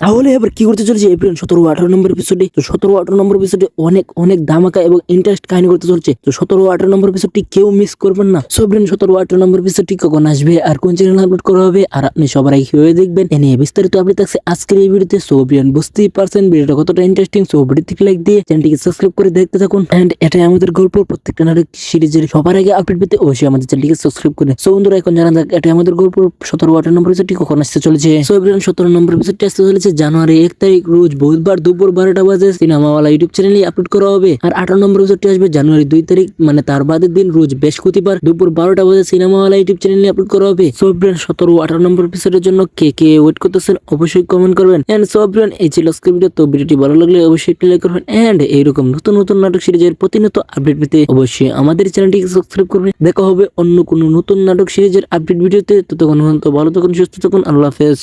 তাহলে এবার কি করতে চলেছে? এপ্রিল সতেরো, আঠারো নম্বর এপিসোডে তো সতেরো, আঠারো নম্বর এপিসোডে অনেক অনেক ধামাকা এবং ইন্টারেস্ট কাহিনী করতে চলছে। তো সতেরো, আঠারো নম্বর এপিসোডটি কেউ মিস করবেন না। সো ফ্রেন্ড সতেরো, আঠারো নম্বর এপিসোডটি কখন আসবে আর কোন চ্যানেল আপলোড করা হবে? আর আপনি সবার কীভাবে দেখবেন? এ নিয়ে বিস্তারিত আপডেট থাকছে আজকের এই ভিডিওতে সো ফ্রেন্ড বুঝতেই পারছেন ভিডিওটা কতটা ইন্টারেস্টিং সো ভিডিওটিকে লাইক দিয়ে চ্যানেলটিকে সাবস্ক্রাইব করে দেখতে থাকুন। এন্ড এটাই আমাদের গল্প। প্রত্যেকটা নাটক সিরিজের সবার আগে আপডেট পেতে অবশ্যই আমাদের চ্যানেলটিকে সাবস্ক্রাইব করে। সো বন্ধুরা, এখন জানা যাক এটা আমাদের গল্প। সতেরো, আঠারো নম্বর এপিসোডটি কখন আসতে চলেছে? সো ফ্রেন্ড সতেরো নম্বর এপিসোডটি আসতে চলেছে জানুয়ারি এক তারিখ, রোজ বুধবার দুপুর বারোটা বাজে সিনেমাওয়ালা ইউটিউব চ্যানেলে আপলোড করা হবে। আর আঠারো নম্বর এপিসোডটি আসবে জানুয়ারি দুই তারিখ মানে তার বাদের দিন, রোজ বৃহস্পতিবার দুপুর বারোটা বাজে সিনেমাওয়ালা ইউটিউব চ্যানেলে আপলোড করা হবে। সো ফ্রেন্ড সতেরো, আঠারো নম্বর এপিসোডের জন্য কে কে ওয়েট করতেছেন অবশ্যই কমেন্ট করবেন। এন্ড সো ফ্রেন্ড এই ছিল ভিডিও তো ভিডিওটি ভালো লাগলে অবশ্যই একটি লাইক করবেন। এন্ড এইরকম নতুন নতুন নাটক সিরিজের প্রতিনিয়ত আপডেট পেতে অবশ্যই আমাদের চ্যানেলটিকে সাবস্ক্রাইব করবেন। দেখা হবে অন্য কোনো নতুন নাটক সিরিজের আপডেট ভিডিওতে ততক্ষণ পর্যন্ত ভালো থাকুন, সুস্থ থাকুন, আল্লাহ হাফেজ।